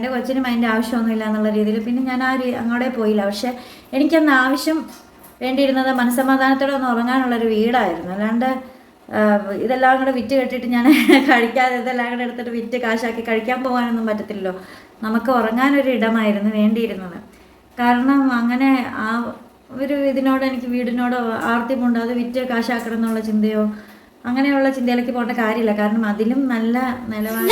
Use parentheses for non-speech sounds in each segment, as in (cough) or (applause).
എന്റെ കൊച്ചിനും അതിന്റെ ആവശ്യമൊന്നുമില്ല എന്നുള്ള രീതിയിൽ പിന്നെ ഞാൻ ആ അങ്ങോട്ടേ പോയില്ല. പക്ഷേ എനിക്കന്ന് ആവശ്യം വേണ്ടിയിരുന്നത് മനസ്സമാധാനത്തോടെ ഒന്ന് ഉറങ്ങാനുള്ളൊരു വീടായിരുന്നു. അല്ലാണ്ട് ഇതെല്ലാം കൂടെ വിറ്റ് കെട്ടിയിട്ട് ഞാൻ (laughs) കഴിക്കാതെ ഇതെല്ലാം കൂടെ എടുത്തിട്ട് വിറ്റ് കാശാക്കി കഴിക്കാൻ പോകാനൊന്നും പറ്റത്തില്ലല്ലോ. നമുക്ക് ഉറങ്ങാനൊരു ഇടമായിരുന്നു വേണ്ടിയിരുന്നത്. കാരണം അങ്ങനെ ആ ഒരു ഇതിനോട് എനിക്ക് വീടിനോടോ ആർത്തിമുണ്ടോ അത് വിറ്റ് കാശാക്കണം എന്നുള്ള ചിന്തയോ അങ്ങനെയുള്ള ചിന്തയിലേക്ക് പോകേണ്ട കാര്യമില്ല. കാരണം അതിലും നല്ല നിലവാരം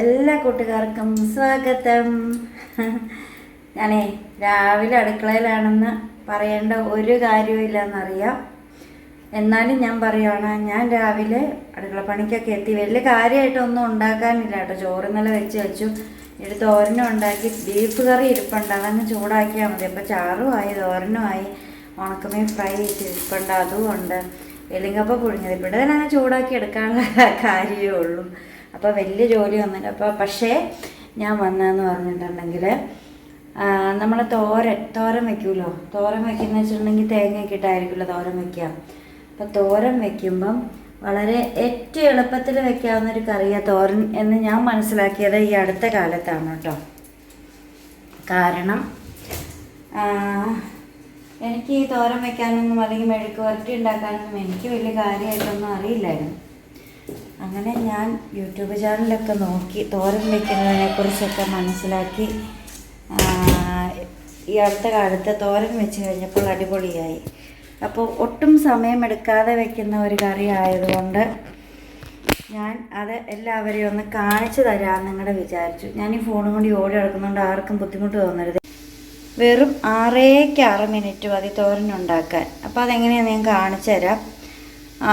എല്ലാ കൂട്ടുകാർക്കും സ്വാഗതം. ഞാനേ രാവിലെ അടുക്കളയിലാണെന്ന് പറയേണ്ട ഒരു കാര്യവും ഇല്ലെന്നറിയാം. എന്നാലും ഞാൻ പറയുവാണ് ഞാൻ രാവിലെ അടുക്കള പണിക്കൊക്കെ എത്തി. വലിയ കാര്യമായിട്ടൊന്നും ഉണ്ടാക്കാനില്ല കേട്ടോ. ചോറ് ഇന്നലെ വെച്ച് വെച്ചു. ഇത് തോരനും ഉണ്ടാക്കി. ബീഫ് കറി ഇരിപ്പുണ്ട് അതങ്ങ് ചൂടാക്കിയാൽ മതി. അപ്പോൾ ചാറും ആയി തോരനും ആയി ഉണക്കമീൻ ഫ്രൈ ഇരിപ്പുണ്ട്. അതും ഉണ്ട്. എല്ലിങ്കപ്പ പുഴിഞ്ഞത് ഇവിടെ തന്നെ ചൂടാക്കി എടുക്കാനുള്ള കാര്യമേ ഉള്ളൂ. അപ്പോൾ വലിയ ജോലിയൊന്നുമില്ല അപ്പോൾ പക്ഷേ ഞാൻ വന്നതെന്ന് പറഞ്ഞിട്ടുണ്ടെങ്കിൽ നമ്മൾ തോരൻ തോരൻ വെക്കുമല്ലോ തോരൻ വെക്കുന്ന വെച്ചിട്ടുണ്ടെങ്കിൽ തേങ്ങയൊക്കെ ഇട്ടായിരിക്കുമല്ലോ തോരൻ വെക്കുക. അപ്പോൾ തോരൻ വെക്കുമ്പം വളരെ ഏറ്റവും എളുപ്പത്തിൽ വെക്കാവുന്ന ഒരു കറിയാണ് തോരൻ എന്ന് ഞാൻ മനസ്സിലാക്കിയത് ഈ അടുത്ത കാലത്താണ് കേട്ടോ. കാരണം എനിക്ക് ഈ തോരൻ വെക്കാനൊന്നും അല്ലെങ്കിൽ മെഴുക്ക് വരട്ടി ഉണ്ടാക്കാനൊന്നും എനിക്ക് വലിയ കാര്യമായിട്ടൊന്നും അറിയില്ലായിരുന്നു. അങ്ങനെ ഞാൻ യൂട്യൂബ് ചാനലൊക്കെ നോക്കി തോരൻ വെക്കുന്നതിനെ കുറിച്ചൊക്കെ മനസ്സിലാക്കി ഈ അടുത്ത കാലത്ത് തോരൻ വെച്ച് കഴിഞ്ഞപ്പോൾ അടിപൊളിയായി. അപ്പോൾ ഒട്ടും സമയമെടുക്കാതെ വെക്കുന്ന ഒരു കറി ആയതുകൊണ്ട് ഞാൻ അത് എല്ലാവരെയും ഒന്ന് കാണിച്ചു തരാമെന്ന് നിങ്ങളുടെ വിചാരിച്ചു. ഞാൻ ഈ ഫോണും കൊണ്ട് ഓടി അടക്കുന്നതുകൊണ്ട് ആർക്കും ബുദ്ധിമുട്ട് തോന്നരുത്. വെറും ആറേക്ക് ആറ് മിനിറ്റ് മതി തോരനുണ്ടാക്കാൻ അപ്പോൾ അതെങ്ങനെയാണ് ഞാൻ കാണിച്ചു തരാം.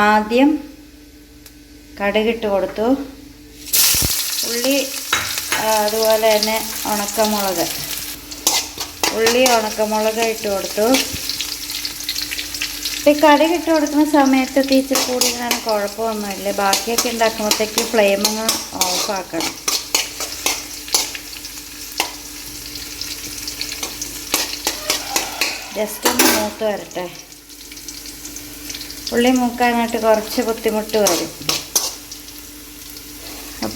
ആദ്യം കടുകിട്ട് കൊടുത്തു. ഉള്ളി അതുപോലെ തന്നെ ഉണക്കമുളക്. ഉള്ളി ഉണക്കമുളക് ഇട്ട് കൊടുത്തു. ഈ കടുകിട്ട് കൊടുക്കുന്ന സമയത്ത് തീച്ച് കൂടിയിരുന്നാലും കുഴപ്പമൊന്നുമില്ല. ബാക്കിയൊക്കെ ഉണ്ടാക്കുമ്പോഴത്തേക്ക് ഫ്ലെയിം അങ്ങ് ഓഫാക്കണം ജസ്റ്റ് ഒന്ന് മൂത്ത് വരട്ടെ. ഉള്ളി മൂക്കാനായിട്ട് കുറച്ച് ബുദ്ധിമുട്ട് വരും.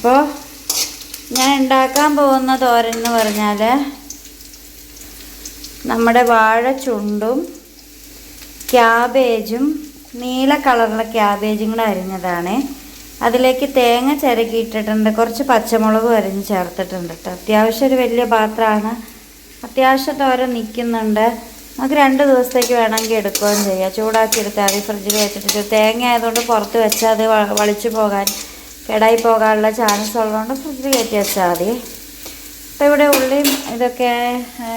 അപ്പോൾ ഞാൻ ഉണ്ടാക്കാൻ പോകുന്ന തോരൻ എന്ന് പറഞ്ഞാൽ നമ്മുടെ വാഴ ചുണ്ടും ക്യാബേജും നീല കളറുള്ള ക്യാബേജും കൂടെ അരിഞ്ഞതാണ്. അതിലേക്ക് തേങ്ങ ചിരകിയിട്ടിട്ടുണ്ട്. കുറച്ച് പച്ചമുളക് അരിഞ്ഞ് ചേർത്തിട്ടുണ്ട് കേട്ടോ. അത്യാവശ്യം ഒരു വലിയ പാത്രമാണ്. അത്യാവശ്യം തോരൻ നിൽക്കുന്നുണ്ട്. നമുക്ക് രണ്ട് ദിവസത്തേക്ക് വേണമെങ്കിൽ എടുക്കുകയും ചെയ്യാം. ചൂടാക്കി എടുത്താൽ മതി ഫ്രിഡ്ജിൽ വെച്ചിട്ട് തേങ്ങ ആയതുകൊണ്ട് പുറത്ത് വെച്ചാൽ അത് വളിച്ചു പോകാൻ കേടായി പോകാനുള്ള ചാൻസ് ഉള്ളതുകൊണ്ട് ഫ്രിഡ്ജിൽ കയറ്റി വെച്ചാൽ മതി. അപ്പോൾ ഇവിടെ ഉള്ളിയും ഇതൊക്കെ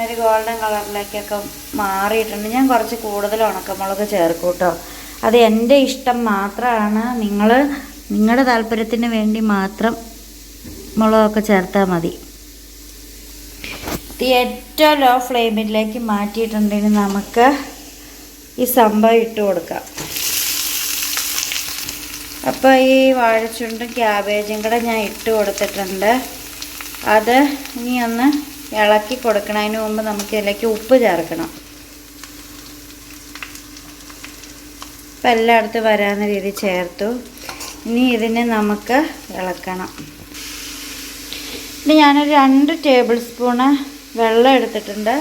ഒരു ഗോൾഡൻ കളറിലേക്കൊക്കെ മാറിയിട്ടുണ്ട്. ഞാൻ കുറച്ച് കൂടുതൽ ഉണക്കമുളക് ചേർക്കൂട്ടോ കേട്ടോ അത് എന്റെ ഇഷ്ടം മാത്രമാണ്. നിങ്ങൾ നിങ്ങളുടെ താല്പര്യത്തിന് വേണ്ടി മാത്രം മുളകൊക്കെ ചേർത്താൽ മതി. ഇത് ഏറ്റവും ലോ ഫ്ലെയിമിലേക്ക് മാറ്റിയിട്ടുണ്ടെങ്കിൽ നമുക്ക് ഈ സംഭവം ഇട്ട് കൊടുക്കാം. അപ്പോൾ ഈ വാഴച്ചുണ്ടും ക്യാബേജും കൂടെ ഞാൻ ഇട്ട് കൊടുത്തിട്ടുണ്ട്. അത് ഇനി ഒന്ന് ഇളക്കി കൊടുക്കണതിന് മുമ്പ് നമുക്ക് ഇതിലേക്ക് ഉപ്പ് ചേർക്കണം. ഇപ്പം എല്ലായിടത്തും വരാവുന്ന രീതി ചേർത്തു. ഇനി ഇതിനെ നമുക്ക് ഇളക്കണം. ഇനി ഞാനൊരു രണ്ട് ടേബിൾ സ്പൂണ് വെള്ളം എടുത്തിട്ടുണ്ട്.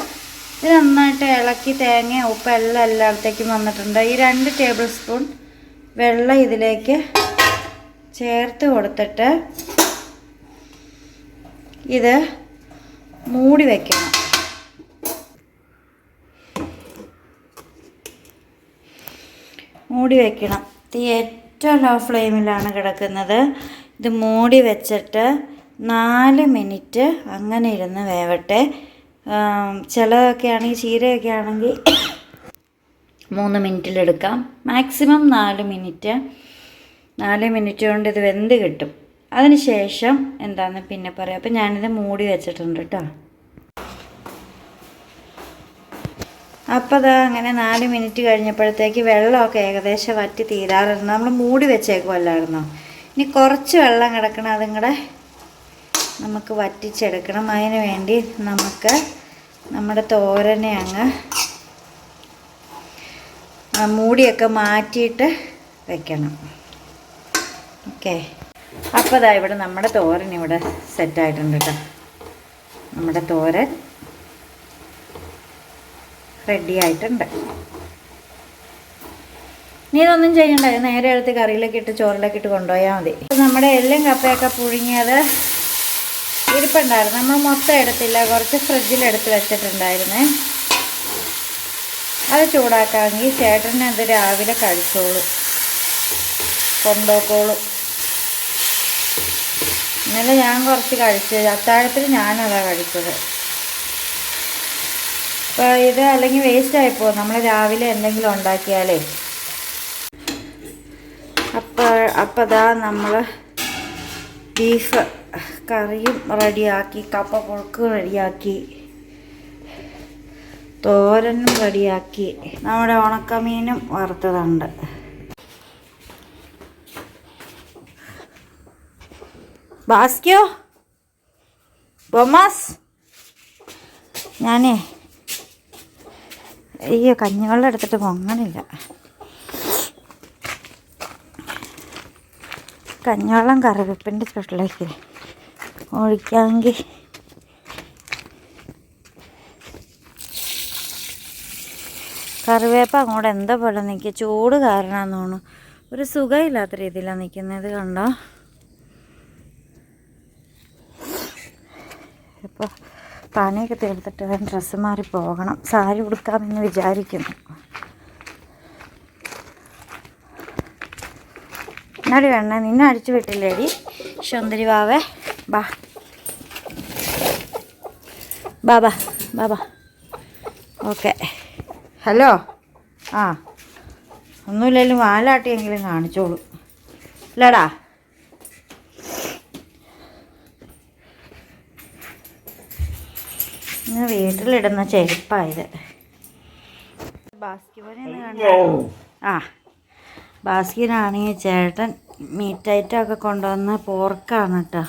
ഇത് നന്നായിട്ട് ഇളക്കി തേങ്ങ ഉപ്പ് എല്ലാം എല്ലായിടത്തേക്കും വന്നിട്ടുണ്ട്. ഈ രണ്ട് ടേബിൾ സ്പൂൺ വെള്ളം ഇതിലേക്ക് ചേർത്ത് കൊടുത്തിട്ട് ഇത് മൂടി വയ്ക്കണം മൂടി വയ്ക്കണം തീ ഏറ്റവും ലോ ഫ്ലെയിമിലാണ് കിടക്കുന്നത്. ഇത് മൂടി വെച്ചിട്ട് നാല് മിനിറ്റ് അങ്ങനെ ഇരുന്ന് വേവട്ടെ. ചിലതൊക്കെ ആണെങ്കിൽ ചീരയൊക്കെ ആണെങ്കിൽ മൂന്ന് മിനിറ്റിലെടുക്കാം മാക്സിമം നാല് മിനിറ്റ്. നാല് മിനിറ്റ് കൊണ്ട് ഇത് വെന്ത് കിട്ടും. അതിന് ശേഷം എന്താണെന്ന് പിന്നെ പറയാം. അപ്പം ഞാനിത് മൂടി വെച്ചിട്ടുണ്ട് കേട്ടോ അപ്പോൾ അതാ അങ്ങനെ നാല് മിനിറ്റ് കഴിഞ്ഞപ്പോഴത്തേക്ക് വെള്ളമൊക്കെ ഏകദേശം വറ്റി തീരാറുണ്ട്. നമ്മൾ മൂടി വെച്ചേക്കുമല്ലായിരുന്നോ ഇനി കുറച്ച് വെള്ളം കിടക്കണം. അതും കൂടെ നമുക്ക് വറ്റിച്ചെടുക്കണം. അതിന് വേണ്ടി നമുക്ക് നമ്മുടെ തോരനെ അങ്ങ് മൂടിയൊക്കെ മാറ്റിയിട്ട് വെക്കണം. ഓക്കെ. അപ്പോൾ ഇതാ ഇവിടെ നമ്മുടെ തോരൻ ഇവിടെ സെറ്റായിട്ടുണ്ട് കേട്ടോ നമ്മുടെ തോരൻ റെഡി ആയിട്ടുണ്ട്. നീ ഇതൊന്നും ചെയ്യണ്ട നേരെ എടുത്ത് കറിയിലേക്ക് ഇട്ട് ചോറിലേക്ക് ഇട്ട് കൊണ്ടുപോയാൽ മതി. നമ്മുടെ എല്ലാം കപ്പയൊക്കെ പുഴുങ്ങിയത് ഇരിപ്പുണ്ടായിരുന്നു. നമ്മൾ മൊത്തം എടുത്തില്ല കുറച്ച് ഫ്രിഡ്ജിൽ എടുത്ത് വെച്ചിട്ടുണ്ടായിരുന്നേ. അത് ചൂടാക്കാമെങ്കിൽ ചേട്ടനെ അത് രാവിലെ കഴിച്ചോളൂ. കൊണ്ടുപോക്കോളൂ ഇന്നലെ ഞാൻ കുറച്ച് കഴിച്ചു അത്താഴത്തിൽ ഞാനതാ കഴിച്ചത്. അപ്പോൾ ഇത് അല്ലെങ്കിൽ വേസ്റ്റ് ആയിപ്പോകും നമ്മൾ രാവിലെ എന്തെങ്കിലും ഉണ്ടാക്കിയാലേ. അപ്പോൾ അപ്പോൾ ഇതാ നമ്മൾ ബീഫ് കറിയും റെഡിയാക്കി കപ്പ പുഴുക്കും റെഡിയാക്കി തോരനും റെഡിയാക്കി. നമ്മുടെ ഉണക്കമീനും വറുത്തതുണ്ട്. ബാസ്ക്യോ? ബൊമാസ് ഞാനേ അയ്യോ കഞ്ഞിവെള്ളം എടുത്തിട്ട് പൊങ്ങണില്ല. കഞ്ഞിവെള്ളം കറിവേപ്പിന്റെ ചുട്ടിലേക്ക് ഒഴിക്കാമെങ്കിൽ കറിവേപ്പ് അങ്ങോട്ട് എന്താ പോലെ നിൽക്കുക ചൂട് കാരണമാണെന്ന് തോന്നുന്നു. ഒരു സുഖമില്ലാത്ത രീതിയിലാണ് നിൽക്കുന്നത് കണ്ടോ? ഇപ്പോൾ പണിയൊക്കെ തീർത്തിട്ട് വേണം ഡ്രസ്സ് മാറി പോകണം. സാരി ഉടുക്കാമെന്ന് വിചാരിക്കുന്നു. എന്നാടി വേണേ നിന്നെ അടിച്ചു വിട്ടില്ലേടി? സുന്ദരി വാവേ ബാ. ബാബാ ബാബാ ഓക്കെ. ഹലോ? ആ ഒന്നുമില്ലെങ്കിലും വാലാട്ടിയെങ്കിലും കാണിച്ചോളൂ. ഇല്ലടാ. ഇന്ന് വീട്ടിലിടുന്ന ചെരുപ്പായത്. ബാസ്കിബനെ കണ്ട ആ ബാസ്കിനാണെങ്കിൽ ചേട്ടൻ മീറ്റ് ഐറ്റമൊക്കെ കൊണ്ടുവന്ന് പോർക്കാണ് കേട്ടോ.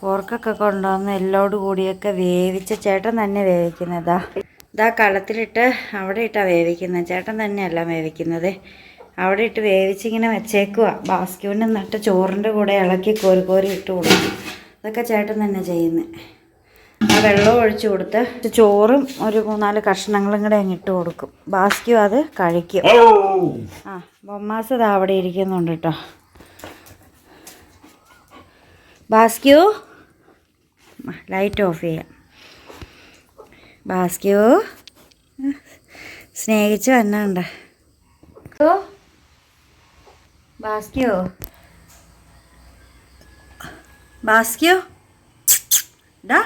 പോർക്കൊക്കെ കൊണ്ടുവന്ന് എല്ലോട് കൂടിയൊക്കെ വേവിച്ച ചേട്ടൻ തന്നെ വേവിക്കുന്നതാ. ഇതാ കളത്തിലിട്ട് അവിടെ ഇട്ടാണ് വേവിക്കുന്നത് ചേട്ടൻ തന്നെയല്ല വേവിക്കുന്നത്. അവിടെ ഇട്ട് വേവിച്ചിങ്ങനെ വെച്ചേക്കുക ബാസ്ക്യൂവിന് നട്ട ചോറിന്റെ കൂടെ ഇളക്കി കോരി കോരി ഇട്ട് കൊടുക്കും. അതൊക്കെ ചേട്ടൻ തന്നെ ചെയ്യുന്നത് ആ വെള്ളം ഒഴിച്ചു കൊടുത്ത് ചോറും ഒരു മൂന്നാൽ കഷ്ണങ്ങളും കൂടെ അങ്ങ് ഇട്ട് കൊടുക്കും. ബാസ്ക്യൂ അത് കഴിക്കും. ആ ബൊമ്മാസ് ഇത് അവിടെ ഇരിക്കുന്നുണ്ട് കേട്ടോ. ബാസ്ക്യൂ ലൈറ്റ് ഓഫ് ചെയ്യാം. ബാസ്ക്യൂ സ്നേഹിച്ച് വന്നോ ബാസ്കോ? ബാസ്കോ? ഡാ.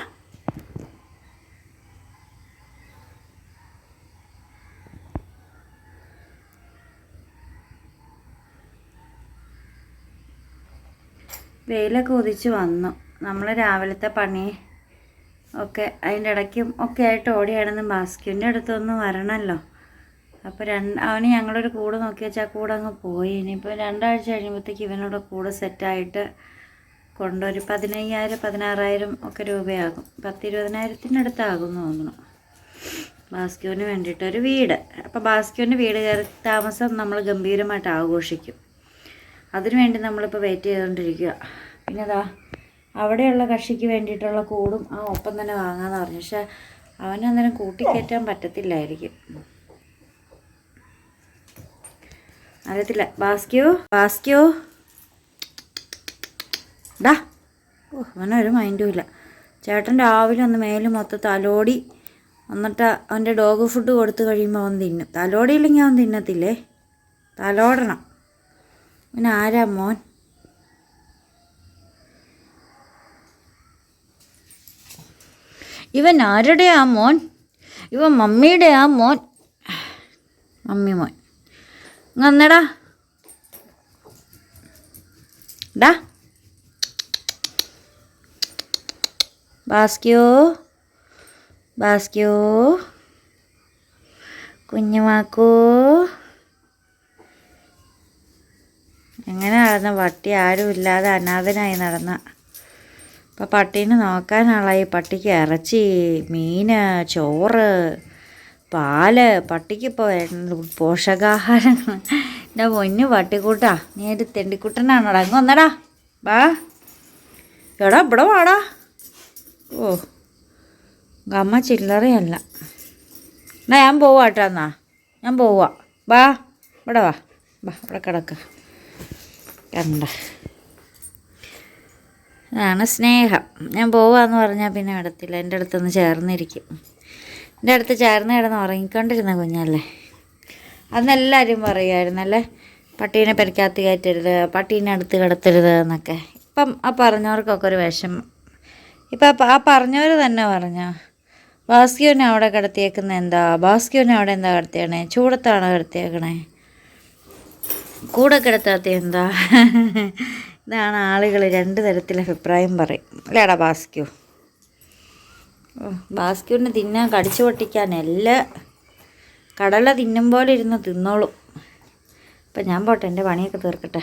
വെയിലൊക്കെ ഉദിച്ച് വന്നു. നമ്മൾ രാവിലത്തെ പണി ഒക്കെ അതിന്റെ ഇടയ്ക്കും ഒക്കെ ആയിട്ട് ഓടിയാണെന്ന് ബാസ്ക്യൂന്റെ അടുത്തൊന്ന് വരണമല്ലോ. അപ്പോൾ രണ്ട് അവന് ഞങ്ങളൊരു കൂട് നോക്കി വെച്ചാൽ കൂടെ അങ്ങ് പോയി. ഇനിയിപ്പോൾ രണ്ടാഴ്ച കഴിയുമ്പോഴത്തേക്ക് ഇവനോട് കൂട് സെറ്റായിട്ട് കൊണ്ടൊരു പതിനയ്യായിരം പതിനാറായിരം ഒക്കെ രൂപയാകും. എന്ന് തോന്നുന്നു. ബാസ്ക്യൂവിന് വേണ്ടിയിട്ട് ഒരു വീട്. അപ്പോൾ ബാസ്ക്യൂവിന്റെ വീട് കയറി താമസം നമ്മൾ ഗംഭീരമായിട്ട് ആഘോഷിക്കും. അതിനുവേണ്ടി നമ്മളിപ്പോൾ വെയിറ്റ് ചെയ്തുകൊണ്ടിരിക്കുക. പിന്നെ അതാ അവിടെയുള്ള കക്ഷിക്ക് വേണ്ടിയിട്ടുള്ള കൂടും ആ ഒപ്പം തന്നെ വാങ്ങാമെന്ന് പറഞ്ഞു. പക്ഷെ അവനന്നേരം കൂട്ടിക്കയറ്റാൻ പറ്റത്തില്ലായിരിക്കും. അറിയത്തില്ല. ബാസ്ക്യോ? ബാസ്ക്യോ? ഡാ. ഓ അവനൊരു മൈൻഡും ഇല്ല. ചേട്ടൻ രാവിലെ ഒന്ന് മേൽ മൊത്തം തലോടി എന്നിട്ട് അവന്റെ ഡോഗ് ഫുഡ് കൊടുത്തു കഴിയുമ്പോൾ അവൻ തിന്നും. തലോടിയില്ലെങ്കിൽ അവൻ തിന്നത്തില്ലേ? തലോടണം. പിന്നെ ആരാ മോൻ? ഇവൻ ആരുടെ ആ മോൻ? ഇവൻ മമ്മിയുടെ ആ മോൻ? മമ്മി മോൻ. വന്നടാ. ഡാ. ബാസ്ക്യോ. ബാസ്ക്യോ. കുഞ്ഞുമാക്കോ എങ്ങനെ നടന്ന? പട്ടി ആരും ഇല്ലാതെ അനാഥനായി നടന്ന. ഇപ്പം പട്ടീനെ നോക്കാനാളായി. പട്ടിക്ക് ഇറച്ചി മീൻ ചോറ് പാൽ പട്ടിക്കിപ്പോൾ പോഷകാഹാരങ്ങൾ എന്റെ പൊന്നു പട്ടിക്കൂട്ടാ. നീ ഒരു തെണ്ടിക്കുട്ടനാണോടാ? അങ്ങ് വന്നടാ. വാ. എടാ ഇവിടെ വാടാ. ഓ. അമ്മ ചില്ലറയല്ല. എന്നാ ഞാൻ പോവാ കേട്ടോ എന്നാ. ഞാൻ പോവാ. വാ. ഇവിടെ വാ. വാ ഇവിടെ കിടക്ക. കണ്ട. അതാണ് സ്നേഹം. ഞാൻ പോവാന്ന് പറഞ്ഞാൽ പിന്നെ വിടത്തില്ല. എന്റെ അടുത്തൊന്ന് ചേർന്നിരിക്കും. എന്റെ അടുത്ത് ചേർന്ന് കിടന്ന് ഉറങ്ങിക്കൊണ്ടിരുന്ന കുഞ്ഞല്ലേ? അന്നെല്ലാവരും പറയുമായിരുന്നല്ലേ പട്ടീനെ പെരക്കകത്ത് കയറ്റരുത് പട്ടീനെ അടുത്ത് കിടത്തരുത് എന്നൊക്കെ. ഇപ്പം ആ പറഞ്ഞവർക്കൊക്കെ ഒരു വിഷമം. ഇപ്പം ആ പറഞ്ഞവർ തന്നെ പറഞ്ഞു ബാസ്ക്യൂനെ അവിടെ കിടത്തിയേക്കുന്ന എന്താ? ബാസ്ക്യൂനെ അവിടെ എന്താ കിടത്തിയണേ ചൂടത്താണോ കിടത്തിയേക്കണേ? കൂടെ കിടത്താത്ത എന്താ? ഇതാണ് ആളുകൾ രണ്ട് തരത്തിൽ അഭിപ്രായം പറയും. അല്ലേടാ ബാസ്ക്യു. ബാസ്ക്യൂവിന് തിന്നാൻ കടിച്ചു പൊട്ടിക്കാൻ എല്ലാ കടല തിന്നും പോലെ ഇരുന്ന് തിന്നോളും. അപ്പം ഞാൻ പോട്ടെ എന്റെ പണിയൊക്കെ തീർക്കട്ടെ.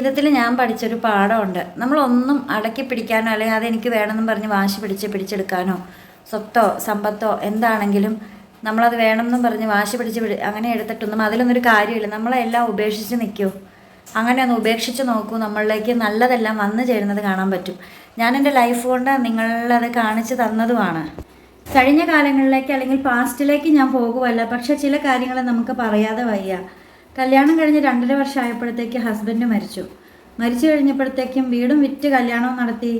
ജീവിതത്തിൽ ഞാൻ പഠിച്ചൊരു പാഠമുണ്ട്. നമ്മളൊന്നും അടക്കി പിടിക്കാനോ അല്ലെങ്കിൽ അതെനിക്ക് വേണമെന്നും പറഞ്ഞ് വാശി പിടിച്ച് പിടിച്ചെടുക്കാനോ സ്വത്തോ സമ്പത്തോ എന്താണെങ്കിലും നമ്മളത് വേണമെന്നും പറഞ്ഞ് വാശി പിടിച്ച് പിടി അങ്ങനെ എടുത്തിട്ടൊന്നും അതിലൊന്നൊരു കാര്യമില്ല. നമ്മളെല്ലാം ഉപേക്ഷിച്ച് നിൽക്കൂ. അങ്ങനെ ഒന്ന് ഉപേക്ഷിച്ച് നോക്കൂ. നമ്മളിലേക്ക് നല്ലതെല്ലാം വന്നു ചേരുന്നത് കാണാൻ പറ്റും. ഞാൻ എന്റെ ലൈഫ് കൊണ്ട് നിങ്ങളത് കാണിച്ചു തന്നതുമാണ്. കഴിഞ്ഞ കാലങ്ങളിലേക്ക് അല്ലെങ്കിൽ പാസ്റ്റിലേക്ക് ഞാൻ പോകുമല്ല പക്ഷേ ചില കാര്യങ്ങൾ നമുക്ക് പറയാതെ വയ്യ. കല്യാണം കഴിഞ്ഞ് രണ്ടര വർഷമായപ്പോഴത്തേക്ക് ഹസ്ബൻഡ് മരിച്ചു. മരിച്ചു കഴിഞ്ഞപ്പോഴത്തേക്കും വീടും വിറ്റ് കല്യാണവും നടത്തി.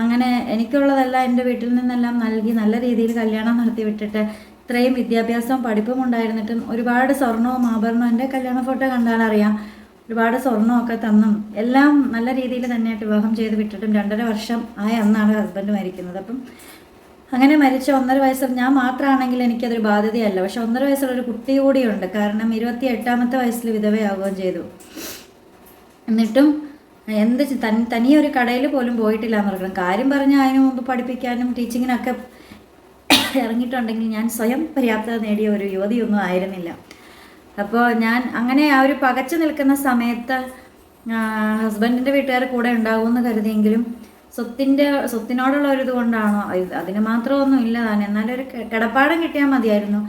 അങ്ങനെ എനിക്കുള്ളതെല്ലാം എന്റെ വീട്ടിൽ നിന്നെല്ലാം നൽകി നല്ല രീതിയിൽ കല്യാണം നടത്തി വിട്ടിട്ട് ഇത്രയും വിദ്യാഭ്യാസവും പഠിപ്പും ഉണ്ടായിരുന്നിട്ടും ഒരുപാട് സ്വർണവും ആഭരണവും എന്റെ കല്യാണ ഫോട്ടോ കണ്ടാൽ അറിയാം ഒരുപാട് സ്വർണമൊക്കെ തന്നും. എല്ലാം നല്ല രീതിയിൽ തന്നെയായിട്ട് വിവാഹം ചെയ്ത് വിട്ടിട്ടും രണ്ടര വർഷം ആയ അന്നാണ് ഹസ്ബൻഡ് മരിക്കുന്നത്. അപ്പം അങ്ങനെ മരിച്ച ഒന്നര വയസ്സുള്ള ഞാൻ മാത്രമാണെങ്കിൽ എനിക്കതൊരു ബാധ്യതയല്ല. പക്ഷെ ഒന്നര വയസ്സുള്ള ഒരു കുട്ടി കൂടിയുണ്ട്. കാരണം ഇരുപത്തി എട്ടാമത്തെ വയസ്സിൽ വിധവയാവുകയും ചെയ്തു. എന്നിട്ടും എന്ത് തൻ തനിയെ ഒരു കടയിൽ പോലും പോയിട്ടില്ല എന്ന് പറയണം കാര്യം പറഞ്ഞ് അതിനു മുമ്പ് പഠിപ്പിക്കാനും ടീച്ചിങ്ങിനൊക്കെ ഇറങ്ങിയിട്ടുണ്ടെങ്കിൽ ഞാൻ സ്വയം പര്യാപ്തത നേടിയ ഒരു യുവതിയൊന്നും ആയിരുന്നില്ല. അപ്പോൾ ഞാൻ അങ്ങനെ ആ ഒരു പകച്ചു നിൽക്കുന്ന സമയത്ത് ഹസ്ബൻഡിന്റെ വീട്ടുകാർ കൂടെ ഉണ്ടാകുമെന്ന് കരുതിയെങ്കിലും സ്വത്തിന്റെ സ്വത്തിനോടുള്ള ഒരു കൊണ്ടാണോ അതിന് മാത്രമൊന്നും ഇല്ല താൻ. എന്നാലും ഒരു കെ- കിടപ്പാടം കിട്ടിയാൽ മതിയായിരുന്നു.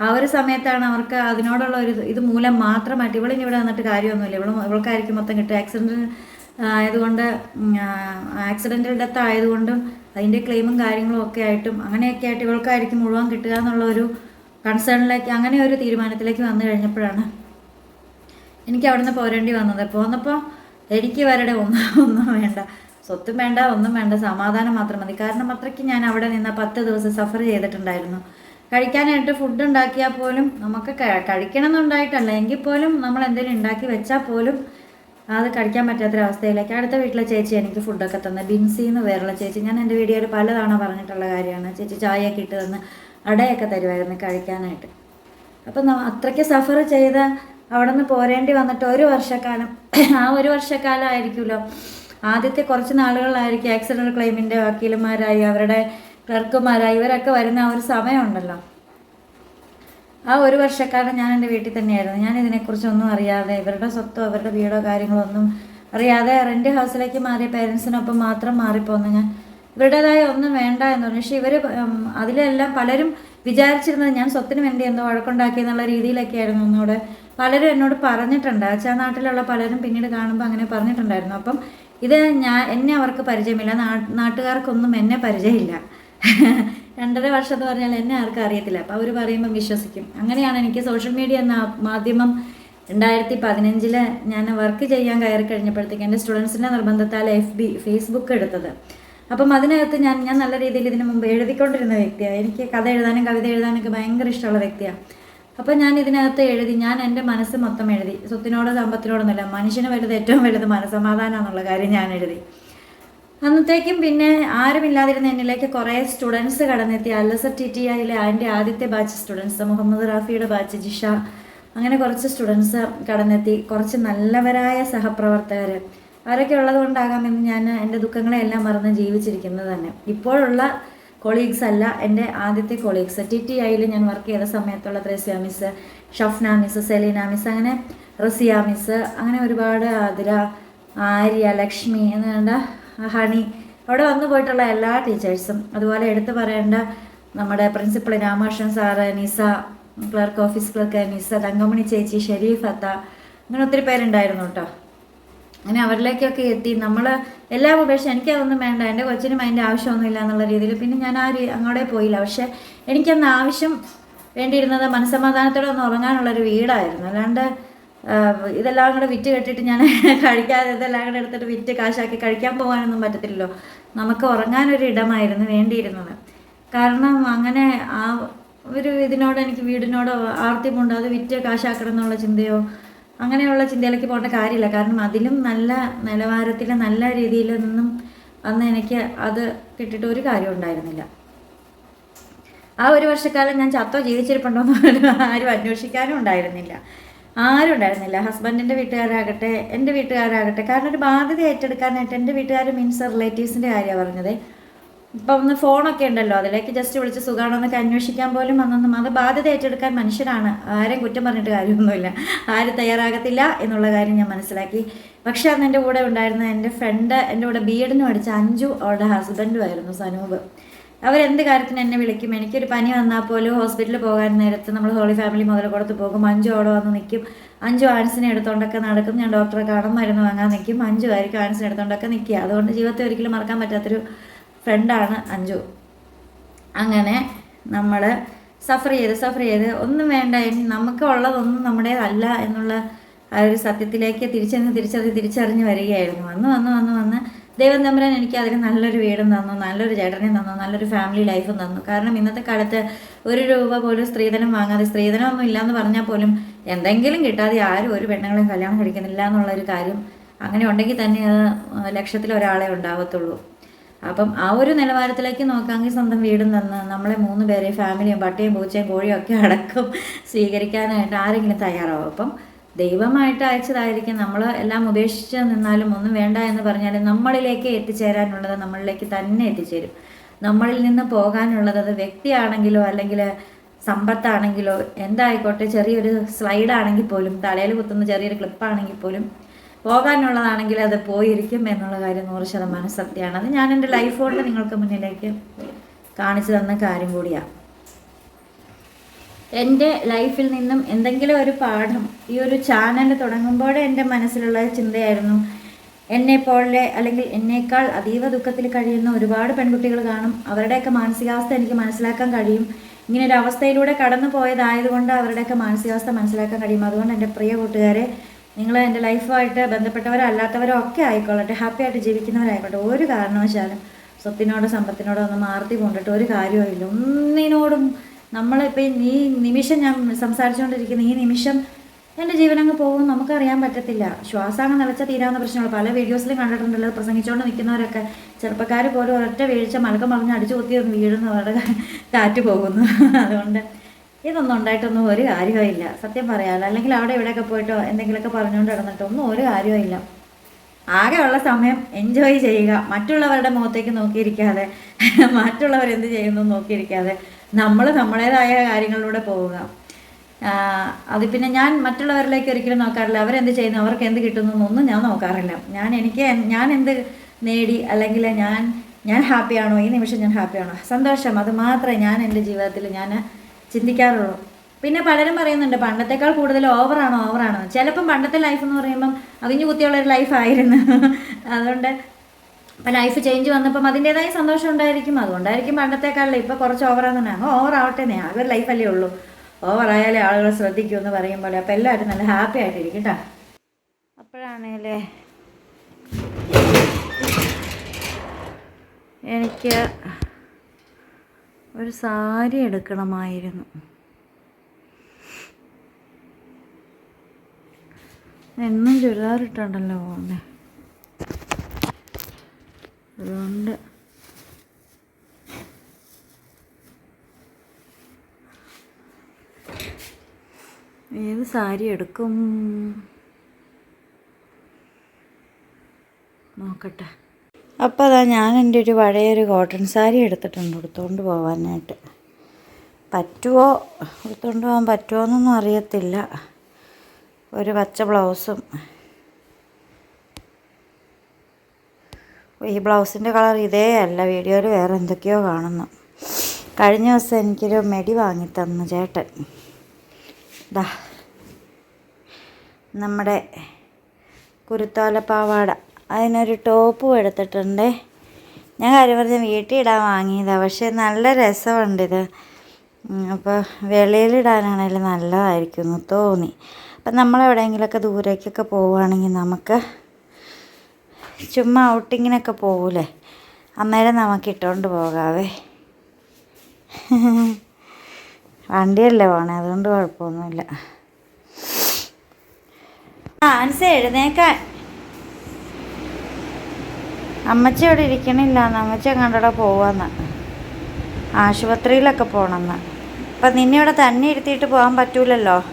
ആ ഒരു സമയത്താണ് അവർക്ക് അതിനോടുള്ള ഒരു ഇത് ഇത് മൂലം മാത്രമായിട്ട് ഇവളിനി ഇവിടെ വന്നിട്ട് കാര്യമൊന്നുമില്ല. ഇവളും ഇവൾക്കായിരിക്കും മൊത്തം കിട്ടുക. ആക്സിഡന്റ് ആയതുകൊണ്ട് ആക്സിഡന്റൽ ഡെത്ത് ആയതുകൊണ്ടും അതിന്റെ ക്ലെയിമും കാര്യങ്ങളും ഒക്കെ ആയിട്ടും അങ്ങനെയൊക്കെ ആയിട്ട് ഇവൾക്കായിരിക്കും മുഴുവൻ കിട്ടുക എന്നുള്ള ഒരു കൺസേണിലേക്ക് അങ്ങനെ ഒരു തീരുമാനത്തിലേക്ക് വന്നു കഴിഞ്ഞപ്പോഴാണ് എനിക്ക് അവിടുന്ന് പോരേണ്ടി വന്നത്. പോന്നപ്പോൾ എനിക്ക് വരുടെ ഒന്നും ഒന്നും വേണ്ട. സ്വത്തും വേണ്ട ഒന്നും വേണ്ട സമാധാനം മാത്രം മതി. കാരണം അത്രയ്ക്ക് ഞാൻ അവിടെ നിന്ന് പത്ത് ദിവസം സഫർ ചെയ്തിട്ടുണ്ടായിരുന്നു. കഴിക്കാനായിട്ട് ഫുഡ് ഉണ്ടാക്കിയാൽ പോലും നമുക്ക് കഴിക്കണം എന്നുണ്ടായിട്ടല്ല എങ്കിൽ പോലും നമ്മൾ എന്തെങ്കിലും ഉണ്ടാക്കി വെച്ചാൽ പോലും അത് കഴിക്കാൻ പറ്റാത്തൊരവസ്ഥയിലേക്ക് അടുത്ത വീട്ടിലെ ചേച്ചി എനിക്ക് ഫുഡൊക്കെ തന്ന. ബിൻസി എന്ന് പേരുള്ള ചേച്ചി. ഞാൻ എന്റെ വീഡിയോയിൽ പലതവണ പറഞ്ഞിട്ടുള്ള കാര്യമാണ്. ചേച്ചി ചായയൊക്കെ ഇട്ട് തന്ന് അടയൊക്കെ തരുമായിരുന്നു കഴിക്കാനായിട്ട്. അപ്പം അത്രയ്ക്ക് സഫർ ചെയ്ത് അവിടെ നിന്ന് പോരേണ്ടി വന്നിട്ട് ഒരു വർഷക്കാലം ആ ഒരു വർഷക്കാലം ആയിരിക്കുമല്ലോ ആദ്യത്തെ കുറച്ച് നാളുകളിലായിരിക്കും ആക്സിഡന്റ് ക്ലെയിമിന്റെ വക്കീലന്മാരായി അവരുടെ ക്ലർക്കുമാരായി ഇവരൊക്കെ വരുന്ന ആ ഒരു സമയമുണ്ടല്ലോ. ആ ഒരു വർഷക്കാലം ഞാൻ എന്റെ വീട്ടിൽ തന്നെയായിരുന്നു. ഞാൻ ഇതിനെക്കുറിച്ചൊന്നും അറിയാതെ ഇവരുടെ സ്വത്തോ അവരുടെ വീടോ കാര്യങ്ങളോ ഒന്നും അറിയാതെ റെന്റ് ഹൗസിലേക്ക് മാറിയ പേരൻസിനൊപ്പം മാത്രം മാറിപ്പോന്നു ഞാൻ ഇവരുടേതായ ഒന്നും വേണ്ട എന്ന് പറഞ്ഞു. പക്ഷേ ഇവർ അതിലെല്ലാം പലരും വിചാരിച്ചിരുന്നത് ഞാൻ സ്വത്തിന് വേണ്ടി എന്തോ വഴക്കുണ്ടാക്കി എന്നുള്ള രീതിയിലൊക്കെ ആയിരുന്നു എന്നോട് പലരും എന്നോട് പറഞ്ഞിട്ടുണ്ട്. അച്ഛാ നാട്ടിലുള്ള പലരും പിന്നീട് കാണുമ്പോൾ അങ്ങനെ പറഞ്ഞിട്ടുണ്ടായിരുന്നു. അപ്പം ഇത് ഞാൻ എന്നെ അവർക്ക് പരിചയമില്ല. നാട്ടുകാർക്കൊന്നും എന്നെ പരിചയമില്ല. (laughs) രണ്ടര വർഷം എന്ന് പറഞ്ഞാൽ എന്നെ ആർക്കും അറിയത്തില്ല. അപ്പോൾ അവർ പറയുമ്പം വിശ്വസിക്കും. അങ്ങനെയാണ് എനിക്ക് സോഷ്യൽ മീഡിയ എന്ന മാധ്യമം രണ്ടായിരത്തി പതിനഞ്ചിൽ ഞാൻ വർക്ക് ചെയ്യാൻ കയറി കഴിഞ്ഞപ്പോഴത്തേക്ക് എന്റെ സ്റ്റുഡൻസിന്റെ നിർബന്ധത്താൽ എഫ് ബി ഫേസ്ബുക്ക് എടുത്തത്. അപ്പം അതിനകത്ത് ഞാൻ ഞാൻ നല്ല രീതിയിൽ ഇതിനു മുമ്പ് എഴുതിക്കൊണ്ടിരുന്ന വ്യക്തിയാണ്. എനിക്ക് കഥ എഴുതാനും കവിത എഴുതാനൊക്കെ ഭയങ്കര ഇഷ്ടമുള്ള വ്യക്തിയാണ്. അപ്പം ഞാൻ ഇതിനകത്ത് എഴുതി ഞാൻ എന്റെ മനസ്സ് മൊത്തം എഴുതി. സ്വത്തിനോട് സമ്പത്തിനോടൊന്നുമല്ല മനുഷ്യന് വലുത് ഏറ്റവും വലുത് മനസ്സമാധാനം എന്നുള്ള കാര്യം ഞാൻ എഴുതി. അന്നത്തേക്കും പിന്നെ ആരുമില്ലാതിരുന്ന എന്നിലേക്ക് കുറേ സ്റ്റുഡൻസ് കടന്നെത്തി. അൽ എസ് ടി ടി ഐയിലെ അതിന്റെ ആദ്യത്തെ ബാച്ച് സ്റ്റുഡൻസ് മുഹമ്മദ് റാഫിയുടെ ബാച്ച് ജിഷ. അങ്ങനെ കുറച്ച് സ്റ്റുഡൻസ് കടന്നെത്തി. കുറച്ച് നല്ലവരായ സഹപ്രവർത്തകർ അവരൊക്കെ ഉള്ളത് എന്ന് ഞാൻ എന്റെ ദുഃഖങ്ങളെല്ലാം മറന്ന് ജീവിച്ചിരിക്കുന്നത് തന്നെ. ഇപ്പോഴുള്ള കൊളീഗ്സ് അല്ല എന്റെ ആദ്യത്തെ കൊളീഗ്സ് ടി ടി ഐയിൽ ഞാൻ വർക്ക് ചെയ്ത സമയത്തുള്ള Thresia miss Shafna miss Selina miss അങ്ങനെ റസിയ മിസ് അങ്ങനെ ഒരുപാട് ആതിര ആര്യ ലക്ഷ്മി എന്ന് വേണ്ട ഹണി. അവിടെ വന്നു പോയിട്ടുള്ള എല്ലാ ടീച്ചേഴ്സും അതുപോലെ എടുത്തു പറയേണ്ട നമ്മുടെ principal Ramakrishnan sir Nisa clerk office clerk Nisa Thankamani ചേച്ചി ഷെരീഫ് അത്ത അങ്ങനെ ഒത്തിരി പേരുണ്ടായിരുന്നു കേട്ടോ. അങ്ങനെ അവരിലേക്കൊക്കെ എത്തി. നമ്മൾ എല്ലാം എനിക്ക് എനിക്കതൊന്നും വേണ്ട. എന്റെ കൊച്ചിനും അതിന്റെ ആവശ്യമൊന്നുമില്ല എന്നുള്ള രീതിയിൽ പിന്നെ ഞാൻ ആ അങ്ങോട്ടേ പോയില്ല. പക്ഷേ എനിക്കന്ന് ആവശ്യം വേണ്ടിയിരുന്നത് മനസ്സമാധാനത്തോടെ ഒന്ന് ഉറങ്ങാനുള്ളൊരു വീടായിരുന്നു. അല്ലാണ്ട് ഇതെല്ലാം കൂടെ വിറ്റ് കെട്ടിട്ട് ഞാൻ (laughs) കഴിക്കാതെ ഇതെല്ലാം കൂടെ എടുത്തിട്ട് വിറ്റ് കാശാക്കി കഴിക്കാൻ പോകാനൊന്നും പറ്റത്തില്ലല്ലോ. നമുക്ക് ഉറങ്ങാനൊരു ഇടമായിരുന്നു വേണ്ടിയിരുന്നത്. കാരണം അങ്ങനെ ആ ഒരു ഇതിനോട് എനിക്ക് വീടിനോടോ ആർത്തിമുണ്ടോ അത് വിറ്റ് കാശാക്കണം എന്നുള്ള ചിന്തയോ അങ്ങനെയുള്ള ചിന്തയിലേക്ക് പോകേണ്ട കാര്യമില്ല. കാരണം അതിലും നല്ല നിലവാരത്തിൽ നല്ല രീതിയിൽ നിന്നും അന്ന് എനിക്ക് അത് കിട്ടിയിട്ട് ഒരു കാര്യം ഉണ്ടായിരുന്നില്ല. ആ ഒരു വർഷക്കാലം ഞാൻ ചത്തോ ജീവിച്ചിരിപ്പുണ്ടോ എന്ന് പോലും ആരും അന്വേഷിക്കാനും ഉണ്ടായിരുന്നില്ല. ആരും ഉണ്ടായിരുന്നില്ല. ഹസ്ബൻഡിന്റെ വീട്ടുകാരാകട്ടെ എന്റെ വീട്ടുകാരാകട്ടെ. കാരണം ഒരു ബാധ്യത ഏറ്റെടുക്കാനായിട്ട് എന്റെ വീട്ടുകാർ മീൻസ് റിലേറ്റീവ്സിന്റെ കാര്യമാണ് പറഞ്ഞത്. ഇപ്പം ഒന്ന് ഫോണൊക്കെ ഉണ്ടല്ലോ. അതിലേക്ക് ജസ്റ്റ് വിളിച്ച് സുഖമാണെന്നൊക്കെ അന്വേഷിക്കാൻ പോലും വന്നൊന്നും അത് ബാധ്യത ഏറ്റെടുക്കാൻ മനുഷ്യരാണ്. ആരെയും കുറ്റം പറഞ്ഞിട്ട് കാര്യമൊന്നുമില്ല. ആരും തയ്യാറാകത്തില്ല എന്നുള്ള കാര്യം ഞാൻ മനസ്സിലാക്കി. പക്ഷെ അന്ന് എന്റെ കൂടെ ഉണ്ടായിരുന്ന എന്റെ ഫ്രണ്ട് എന്റെ കൂടെ ബി എഡിന് പഠിച്ച അഞ്ചു അവളുടെ ഹസ്ബൻഡും ആയിരുന്നു സനൂപ്. അവരെന്ത് കാര്യത്തിന് എന്നെ വിളിക്കും? എനിക്കൊരു പനി വന്നാൽ പോലും ഹോസ്പിറ്റലിൽ പോകാൻ നേരത്ത് നമ്മൾ ഹോളി ഫാമിലി മുതൽ കൊടുത്ത് പോകും. അഞ്ചു അവിടെ വന്ന് നിൽക്കും. അഞ്ചു ആൻസിനെ എടുത്തോണ്ടൊക്കെ നടക്കും. ഞാൻ ഡോക്ടറെ കാണും. മരുന്ന് വാങ്ങാൻ നിൽക്കും. അഞ്ചു ആയിരിക്കും ആൻസിനെ എടുത്തോണ്ടൊക്കെ നിൽക്കുക. അതുകൊണ്ട് ജീവിതത്തിൽ ഒരിക്കലും മറക്കാൻ പറ്റാത്തൊരു ഫ്രണ്ടാണ് അഞ്ജു. അങ്ങനെ നമ്മൾ സഫർ ചെയ്ത് സഫർ ചെയ്ത് ഒന്നും വേണ്ട ഇനി നമുക്ക് ഉള്ളതൊന്നും നമ്മുടേതല്ല എന്നുള്ള ആ ഒരു സത്യത്തിലേക്ക് തിരിച്ചറിഞ്ഞ് തിരിച്ചറിഞ്ഞ് തിരിച്ചറിഞ്ഞ് വരികയായിരുന്നു. വന്ന് വന്ന് വന്ന് വന്ന് ദൈവം തമ്പുരാൻ എനിക്ക് അതിന് നല്ലൊരു വീടും തന്നു നല്ലൊരു ചേട്ടനെയും തന്നു നല്ലൊരു ഫാമിലി ലൈഫും തന്നു. കാരണം ഇന്നത്തെ കാലത്ത് ഒരു രൂപ പോലും സ്ത്രീധനം വാങ്ങാതെ സ്ത്രീധനം ഒന്നും ഇല്ലയെന്ന് പറഞ്ഞാൽ പോലും എന്തെങ്കിലും കിട്ടാതെ ആരും ഒരു പെണ്ണുങ്ങളെയും കല്യാണം കഴിക്കുന്നില്ല എന്നുള്ളൊരു കാര്യം അങ്ങനെ ഉണ്ടെങ്കിൽ തന്നെ ലക്ഷത്തിൽ ഒരാളെ ഉണ്ടാവത്തുള്ളൂ. അപ്പം ആ ഒരു നിലവാരത്തിലേക്ക് നോക്കാമെങ്കിൽ സ്വന്തം വീടും തന്ന് നമ്മളെ മൂന്ന് പേരെ ഫാമിലിയും പട്ടിയും പൂച്ചയും കോഴിയും ഒക്കെ അടക്കം സ്വീകരിക്കാനായിട്ട് ആരെങ്കിലും തയ്യാറാവും. അപ്പം ദൈവമായിട്ട് അയച്ചതായിരിക്കും. നമ്മൾ എല്ലാം ഉപേക്ഷിച്ച് നിന്നാലും ഒന്നും വേണ്ട എന്ന് പറഞ്ഞാൽ നമ്മളിലേക്ക് എത്തിച്ചേരാനുള്ളത് നമ്മളിലേക്ക് തന്നെ എത്തിച്ചേരും. നമ്മളിൽ നിന്ന് പോകാനുള്ളത് അത് വ്യക്തിയാണെങ്കിലോ അല്ലെങ്കിൽ സമ്പത്താണെങ്കിലോ എന്തായിക്കോട്ടെ ചെറിയൊരു സ്ലൈഡാണെങ്കിൽ പോലും തലയിൽ കുത്തുന്ന ചെറിയൊരു ക്ലിപ്പാണെങ്കിൽ പോലും പോകാനുള്ളതാണെങ്കിൽ അത് പോയിരിക്കും എന്നുള്ള കാര്യം നൂറ് ശതമാനം സത്യമാണ്. അത് ഞാൻ എന്റെ ലൈഫ് നിങ്ങൾക്ക് മുന്നിലേക്ക് കാണിച്ചു തന്ന കാര്യം കൂടിയാണ് എന്റെ ലൈഫിൽ നിന്നും എന്തെങ്കിലും ഒരു പാഠം ഈ ഒരു ചാനൽ തുടങ്ങുമ്പോഴേ എന്റെ മനസ്സിലുള്ള ചിന്തയായിരുന്നു. എന്നെ പോലെ അല്ലെങ്കിൽ എന്നേക്കാൾ അതീവ ദുഃഖത്തിൽ കഴിയുന്ന ഒരുപാട് പെൺകുട്ടികൾ കാണും. അവരുടെയൊക്കെ മാനസികാവസ്ഥ എനിക്ക് മനസ്സിലാക്കാൻ കഴിയും. ഇങ്ങനെ ഒരു അവസ്ഥയിലൂടെ കടന്നു പോയതായതുകൊണ്ട് അവരുടെയൊക്കെ മാനസികാവസ്ഥ മനസ്സിലാക്കാൻ കഴിയും. അതുകൊണ്ട് എന്റെ പ്രിയ കൂട്ടുകാരെ നിങ്ങൾ എന്റെ ലൈഫുമായിട്ട് ബന്ധപ്പെട്ടവരോ അല്ലാത്തവരോ ഒക്കെ ആയിക്കൊള്ളട്ടെ ഹാപ്പി ആയിട്ട് ജീവിക്കുന്നവരായിക്കോട്ടെ. ഒരു കാരണവശാലും സ്വത്തിനോടോ സമ്പത്തിനോടോ ഒന്നും മാർത്തി കൊണ്ടിട്ട് ഒരു കാര്യവുമില്ല ഒന്നിനോടും നമ്മളിപ്പോൾ ഈ നിമിഷം ഞാൻ സംസാരിച്ചുകൊണ്ടിരിക്കുന്ന ഈ നിമിഷം എന്റെ ജീവൻ അങ്ങ് പോകും നമുക്കറിയാൻ പറ്റത്തില്ല. ശ്വാസം അങ്ങ് നിലച്ച തീരാവുന്ന പ്രശ്നങ്ങൾ. പല വീഡിയോസിലും കണ്ടിട്ടുണ്ടല്ലോ പ്രസംഗിച്ചുകൊണ്ട് നിൽക്കുന്നവരൊക്കെ ചെറുപ്പക്കാർ പോലും ഒരൊറ്റ വീഴ്ച മലക്കം മറിഞ്ഞ് അടിച്ചു കുത്തി വീഴുന്നവരുടെ കാറ്റ് പോകുന്നു. അതുകൊണ്ട് ഇതൊന്നും ഉണ്ടായിട്ടൊന്നും ഒരു കാര്യമില്ല സത്യം പറയാമല്ലോ അല്ലെങ്കിൽ അവിടെ ഇവിടെയൊക്കെ പോയിട്ടോ എന്തെങ്കിലുമൊക്കെ പറഞ്ഞുകൊണ്ട് കിടന്നിട്ടോ ഒന്നും ഒരു കാര്യമില്ല ആകെയുള്ള സമയം എൻജോയ് ചെയ്യുക. മറ്റുള്ളവരുടെ മുഖത്തേക്ക് നോക്കിയിരിക്കാതെ മറ്റുള്ളവർ എന്ത് ചെയ്യുന്നു നോക്കിയിരിക്കാതെ നമ്മൾ നമ്മളേതായ കാര്യങ്ങളിലൂടെ പോവുക. അത് പിന്നെ ഞാൻ മറ്റുള്ളവരിലേക്ക് ഒരിക്കലും നോക്കാറില്ല. അവരെന്ത് ചെയ്യുന്നു? അവർക്ക് എന്ത് കിട്ടുന്നു എന്നൊന്നും ഞാൻ നോക്കാറില്ല. ഞാൻ എനിക്ക് ഞാൻ എന്ത് നേടി? അല്ലെങ്കിൽ ഞാൻ ഞാൻ ഹാപ്പിയാണോ ഈ നിമിഷം ഞാൻ ഹാപ്പിയാണോ സന്തോഷം. അത് മാത്രമേ ഞാൻ എന്റെ ജീവിതത്തിൽ ഞാൻ ചിന്തിക്കാറുള്ളൂ. പിന്നെ പലരും പറയുന്നുണ്ട് പണ്ടത്തേക്കാൾ കൂടുതൽ ഓവറാണോ ഓവറാണോ ചിലപ്പം പണ്ടത്തെ ലൈഫ് എന്ന് പറയുമ്പം അതിഞ്ഞു കുത്തിയുള്ളൊരു ലൈഫായിരുന്നു അതുകൊണ്ട് ഇപ്പം ലൈഫ് ചേഞ്ച് വന്നപ്പം അതിന്റെതായ സന്തോഷം ഉണ്ടായിരിക്കും. അതുകൊണ്ടായിരിക്കും പണ്ടത്തേക്കാളിൽ ഇപ്പം കുറച്ച് ഓവറാന്ന് അങ്ങ് ഓവർ ആവട്ടെ ആകെ ഒരു ലൈഫല്ലേ ഉള്ളൂ. ഓവറായാലേ ആളുകൾ ശ്രദ്ധിക്കൂ എന്ന് പറയും പോലെ. അപ്പം എല്ലാവരും നല്ല ഹാപ്പി ആയിട്ടിരിക്കും കേട്ടോ അപ്പോഴാണേലേ എനിക്ക് ഒരു സാരി എടുക്കണമായിരുന്നു. എന്നും ചുരിദാറിട്ടുണ്ടല്ലോ പോകുന്നത് അതുകൊണ്ട് ഏത് സാരി എടുക്കും? നോക്കട്ടെ. അപ്പോൾ അതാ ഞാൻ എന്റെ ഒരു പഴയൊരു കോട്ടൺ സാരി എടുത്തിട്ടുണ്ട് എടുത്തുകൊണ്ട് പോകാനായിട്ട് പറ്റുമോ എടുത്തുകൊണ്ട് പോകാൻ പറ്റുമോ എന്നൊന്നും അറിയത്തില്ല. ഒരു പച്ച ബ്ലൗസും. ഈ ബ്ലൗസിന്റെ കളർ ഇതേ അല്ല വീഡിയോയിൽ വേറെ എന്തൊക്കെയോ കാണുന്നു. കഴിഞ്ഞ ദിവസം എനിക്കൊരു മെടി വാങ്ങി തന്നു ചേട്ടൻ. ദാ നമ്മുടെ കുരുത്തോല പാവാട അതിനൊരു ടോപ്പും എടുത്തിട്ടുണ്ട്. ഞാൻ കാര്യം പറഞ്ഞ വീട്ടിൽ ഇടാൻ വാങ്ങിയതാണ് പക്ഷേ നല്ല രസമുണ്ട് ഇത് അപ്പോൾ വെളിയിലിടാനാണെങ്കിലും നല്ലതായിരിക്കും എന്ന് തോന്നി. അപ്പം നമ്മൾ എവിടെയെങ്കിലുമൊക്കെ ദൂരേക്കൊക്കെ പോവുകയാണെങ്കിൽ നമുക്ക് ചുമ്മാ ഔട്ടിങ്ങിനൊക്കെ പോകൂലേ അന്നേരം നമുക്ക് ഇട്ടുകൊണ്ട് പോകാവേ. വണ്ടിയല്ലേ പോണേ? അതുകൊണ്ട് കുഴപ്പമൊന്നുമില്ല. ആൻസ് എഴുന്നേക്കാൻ. അമ്മച്ചി അവിടെ ഇരിക്കണില്ല അമ്മച്ചി അങ്ങോട്ടവിടെ പോവാന്ന്. ആശുപത്രിയിലൊക്കെ പോകണമെന്ന് അപ്പം നിന്നെ ഇവിടെ തന്നെ ഇരുത്തിയിട്ട് പോകാൻ പറ്റൂലല്ലോ.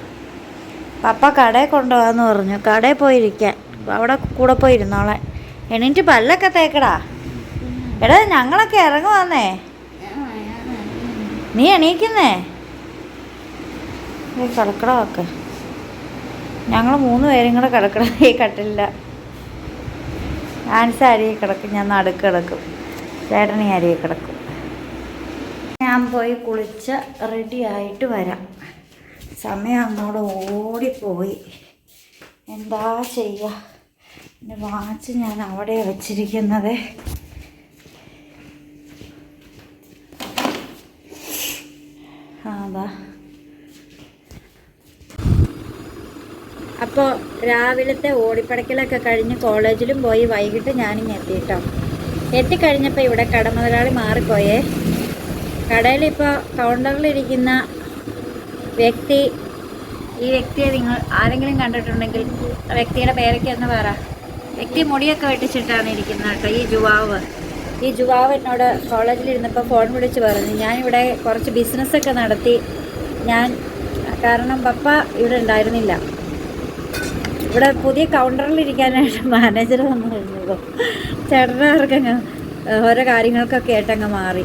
പപ്പ കടയിൽ കൊണ്ടുപോകാമെന്ന് പറഞ്ഞു. കടയിൽ പോയിരിക്കാൻ. അവിടെ കൂടെ പോയി ഇരുന്നോളെ എണീറ്റ് പല്ലൊക്കെ തേക്കടാ. എടാ ഞങ്ങളൊക്കെ ഇറങ്ങുവാന്നേ. നീ എണീക്കുന്നേ? കിടക്കട ഒക്കെ ഞങ്ങൾ മൂന്ന് പേരും കൂടെ കിടക്കണം ഈ കട്ടില്ല. ആൻസ് അരിയെ കിടക്കും. ഞാൻ നടുക്ക് കിടക്കും. ചേട്ടനീ അരിയെ കിടക്കും. ഞാൻ പോയി കുളിച്ച് റെഡി ആയിട്ട് വരാം. സമയം അങ്ങോട്ട് ഓടിപ്പോയി. എന്താ ചെയ്യുക? എന്റെ വാച്ച് ഞാൻ അവിടെ വച്ചിരിക്കുന്നത്. അതാ അപ്പോൾ രാവിലത്തെ ഓടിപ്പടക്കലൊക്കെ കഴിഞ്ഞ് കോളേജിലും പോയി വൈകിട്ട് ഞാനിങ്ങ് എത്തി കേട്ടോ എത്തിക്കഴിഞ്ഞപ്പോൾ ഇവിടെ കടമുതലാളി മാറിപ്പോയേ. കടയിലിപ്പോൾ കൗണ്ടറിലിരിക്കുന്ന വ്യക്തി ഈ വ്യക്തിയെ നിങ്ങൾ ആരെങ്കിലും കണ്ടിട്ടുണ്ടെങ്കിൽ വ്യക്തിയുടെ പേരൊക്കെ ഒന്ന് പറ. വ്യക്തി മുടിയൊക്കെ വെട്ടിച്ചിട്ടാണ് ഇരിക്കുന്നത് കേട്ടോ ഈ ജുവാവ്. ഈ ജുവാവ് എന്നോട് കോളേജിലിരുന്നപ്പോൾ ഫോൺ വിളിച്ച് പറഞ്ഞു ഞാനിവിടെ കുറച്ച് ബിസിനസ്സൊക്കെ നടത്തി ഞാൻ കാരണം പപ്പ ഇവിടെ ഉണ്ടായിരുന്നില്ല. ഇവിടെ പുതിയ കൗണ്ടറിൽ ഇരിക്കാനായിട്ട് മാനേജർ വന്നു കഴിഞ്ഞപ്പോൾ ചേട്ടനാർക്കങ്ങ് ഓരോ കാര്യങ്ങൾക്കൊക്കെ ആയിട്ടങ്ങ് മാറി.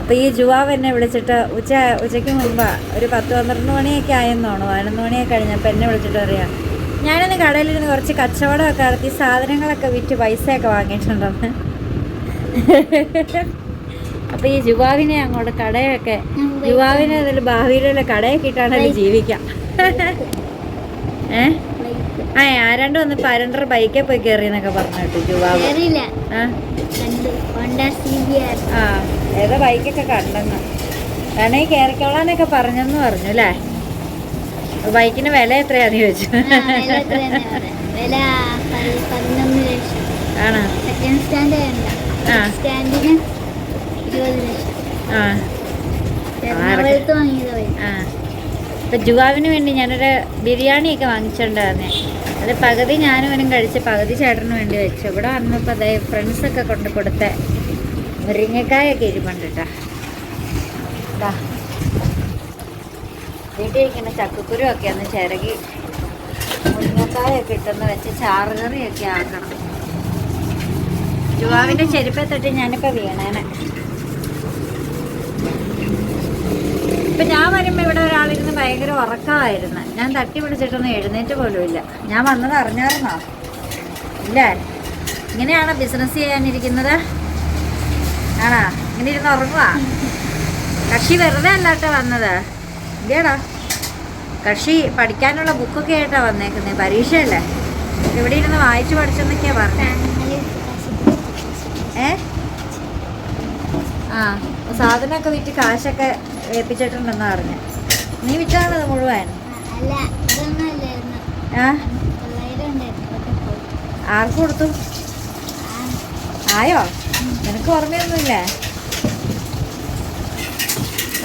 അപ്പോൾ ഈ ജുവാവ് എന്നെ വിളിച്ചിട്ട് ഉച്ച ഉച്ചയ്ക്ക് മുമ്പ് ഒരു പത്ത് പന്ത്രണ്ട് മണിയൊക്കെ ആയെന്ന് തോന്നുന്നു പതിനൊന്ന് മണിയൊക്കെ കഴിഞ്ഞപ്പോൾ എന്നെ വിളിച്ചിട്ട് പറയാം ഞാനിന്ന് കടയിലിരുന്ന് കുറച്ച് കച്ചവടമൊക്കെ നടത്തി സാധനങ്ങളൊക്കെ വിറ്റ് പൈസയൊക്കെ വാങ്ങിയിട്ടുണ്ടെന്ന്. അപ്പോൾ ഈ ജുവാവിനെ അങ്ങോട്ട് കടയൊക്കെ യുവാവിനെ അതിൽ ഭാവിയിലുള്ള കടയൊക്കെ ഇട്ടാണെങ്കിൽ ജീവിക്കാം. ഏഹ് ആ ആരാണ്ട് വന്ന് പരണ്ടർ ബൈക്കേ പോയി കയറി എന്നൊക്കെ പറഞ്ഞു കേറിയില്ല. ആ? ഏതോ ബൈക്കൊക്കെ കണ്ടെന്ന്. വേണമെങ്കിൽ കയറിക്കോളാന്നൊക്കെ പറഞ്ഞെന്ന് പറഞ്ഞു അല്ലേ? ബൈക്കിന് വില എത്രയാന്ന് ചോദിച്ചു. ആണോ. സ്റ്റാൻഡിന് ആ. ആ. ഇപ്പം ജുവാവിന് വേണ്ടി ഞാനൊരു ബിരിയാണിയൊക്കെ വാങ്ങിച്ചിട്ടുണ്ടായിരുന്നേ. അത് പകുതി ഞാനും കഴിച്ച് പകുതി ചേട്ടന് വേണ്ടി വെച്ചു. ഇവിടെ വന്നപ്പോൾ അതേ ഫ്രണ്ട്സൊക്കെ കൊണ്ട് കൊടുത്ത മുരിങ്ങക്കായൊക്കെ ഇരിപ്പുണ്ട് കേട്ടോ വീട്ടിലിരിക്കുന്ന ചക്കക്കുരു ഒക്കെ ഒന്ന് ചിരകി മുരിങ്ങക്കായൊക്കെ ഇട്ടെന്ന് വെച്ച് ചാറുകറിയൊക്കെ ആക്കണം. ജുവാവിന്റെ ചെരുപ്പത്തൊട്ട് ഞാനിപ്പോൾ വീണേനെ. ഇപ്പൊ ഞാൻ വരുമ്പോ ഇവിടെ ഒരാളിരുന്ന് ഭയങ്കര ഉറക്കമായിരുന്നു. ഞാൻ തട്ടി പിടിച്ചിട്ടൊന്നും എഴുന്നേറ്റ് പോലും ഇല്ല. ഞാൻ വന്നത് അറിഞ്ഞായിരുന്നോ? ഇല്ല? ഇങ്ങനെയാണോ ബിസിനസ് ചെയ്യാനിരിക്കുന്നത്? ആണോ? ഇങ്ങനെ ഇരുന്ന് ഉറങ്ങുവാ? കക്ഷി വെറുതെ അല്ലാട്ടോ വന്നത്. ഇല്ലേടാ? കക്ഷി പഠിക്കാനുള്ള ബുക്കൊക്കെ ആയിട്ടാ വന്നേക്കുന്നത് പരീക്ഷയല്ലേ? ഇവിടെ ഇരുന്ന് വായിച്ചു പഠിച്ചെന്നൊക്കെയാ പറഞ്ഞത് ഏ? ആ സാധനമൊക്കെ വിറ്റ് കാശൊക്കെ ഏൽപ്പിച്ചിട്ടുണ്ടെന്നാ പറഞ്ഞു നീ വിറ്റാണോ അത് മുഴുവൻ ആ? ആർക്ക് കൊടുത്തു? ആയോ? നിനക്ക് ഓർമ്മയൊന്നുമില്ലേ?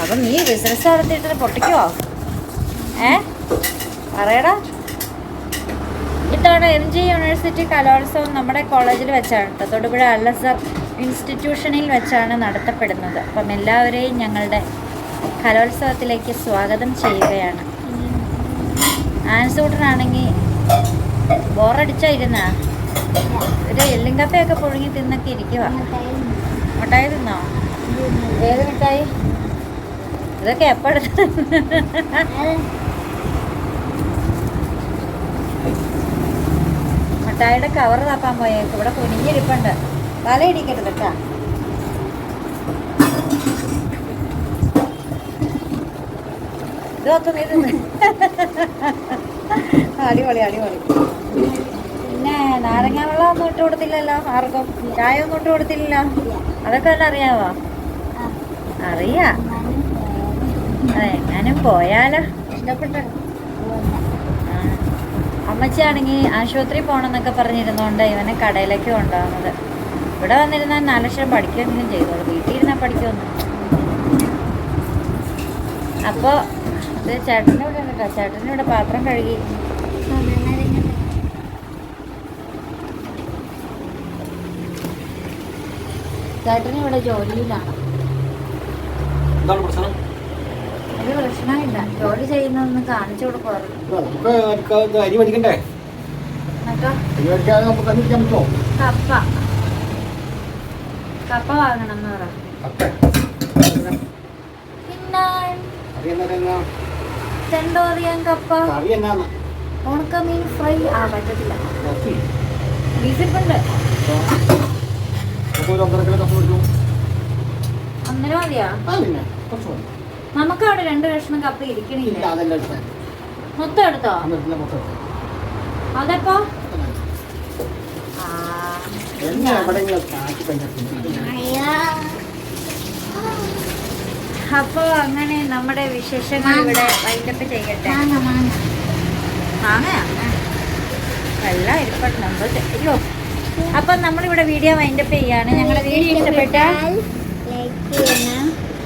അപ്പൊ നീ ബിസിനസ് നടത്തിയിട്ട് പൊട്ടിക്കുവോ? ഏ? പറയടാ. ഇത്തവണ എം ജി യൂണിവേഴ്സിറ്റി കലോത്സവം നമ്മുടെ കോളേജിൽ വെച്ചാണ് കേട്ടോ. തൊടുപുഴ അല്ലസർ ഇൻസ്റ്റിറ്റ്യൂഷനിൽ വെച്ചാണ് നടത്തപ്പെടുന്നത്. അപ്പം എല്ലാവരെയും ഞങ്ങളുടെ കലോത്സവത്തിലേക്ക് സ്വാഗതം ചെയ്യുകയാണ്. ആൻസൂട്ടനാണെങ്കിൽ ബോറടിച്ചായിരുന്നാ? ഒരു എല്ലും കപ്പയൊക്കെ പുഴുങ്ങി തിന്നൊക്കെ ഇരിക്കുക മിഠായി തിന്നോ? ഏത് മിഠായി ഇതൊക്കെ എപ്പോഴത്തെ മിഠായിയുടെ കവർ തപ്പാൻ പോയേക്ക്. ഇവിടെ കുനിഞ്ഞിരിപ്പുണ്ട്. തല ഇടിക്കരുത് കേട്ടാ. ഇതൊക്കെ അടിപൊളി അടിപൊളി. പിന്നെ നാരങ്ങ വെള്ളം ഒന്നും ഇട്ട് കൊടുത്തില്ലല്ലോ ആർക്കും ചായ ഒന്നും ഇട്ട് കൊടുത്തില്ലല്ലോ അതൊക്കെ വല്ല അറിയാവോ? അറിയാ. എങ്ങാനും പോയാലോ. ഇഷ്ടപ്പെട്ടു. അമ്മച്ചിയാണെങ്കിൽ ആശുപത്രി പോകണമെന്നൊക്കെ പറഞ്ഞിരുന്നോണ്ട് ഇവനെ കടയിലേക്ക് കൊണ്ടുപോകുന്നത് ഇവിടെ വന്നിരുന്നാൽ നാലക്ഷരം പഠിക്കുകയെങ്കിലും ചെയ്തോളൂ. വീട്ടിൽ ഇരുന്നാൽ പഠിക്കുമെന്ന് അപ്പോൾ ഇത് ചേട്ടന്റെ ഇവിടെ ഉണ്ട് കേട്ടോ. ചേട്ടന്റെ ഇവിടെ പാത്രം കഴുകി. ചേട്ടന് ഇവിടെ ജോലിയിലാണ്. ഒരു പ്രശ്നമില്ല ജോലി ചെയ്യുന്നതൊന്ന് കാണിച്ചു അരി പറ്റുമോ? കപ്പ. കപ്പ വാങ്ങണം എന്ന് പറ. അപ്പേ പിന്നെ? ചെണ്ടോറിയാൻ കപ്പ. ഉണക്ക മീൻ ഫ്രൈ. ആ പറ്റത്തില്ല. ബീഫിപ്പുണ്ട് ഒന്നര മതിയാ? നമുക്ക് അവിടെ രണ്ട് കഷ്ണം കപ്പ ഇരിക്കണില്ല. മൊത്തം എടുത്തോ. അതെപ്പോ? എന്നെ എവിടെയെങ്കിലും കാട്ടി കഴിഞ്ഞാൽ പിന്നെ അപ്പോ അങ്ങനെ നമ്മുടെ വിശേഷങ്ങൾ ഇവിടെ വൈൻഡപ്പ് ചെയ്യട്ടെ? മാങ്ങയാ? വെള്ളം ഇരിപ്പുണ്ട് നമ്മൾ അയ്യോ. അപ്പൊ നമ്മളിവിടെ വീഡിയോ വൈൻഡപ്പ് ചെയ്യാണ്. ഞങ്ങളുടെ വീഡിയോ ഇഷ്ടപ്പെട്ടാൽ ലൈക്ക് ചെയ്യണം.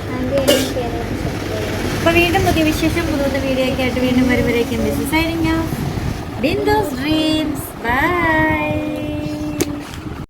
കണ്ടു ഷെയർ ചെയ്യണം സബ്സ്ക്രൈബ് ചെയ്യണം അപ്പൊ വീണ്ടും പുതിയ വിശേഷം പുതിയ വീഡിയോ ഒക്കെ ആയിട്ട് വീണ്ടും വരുമ്പോഴേക്കും. ബിസിനസ് ആയിരിക്കും ബിന്ദുസ് ഡ്രീംസ് ബൈ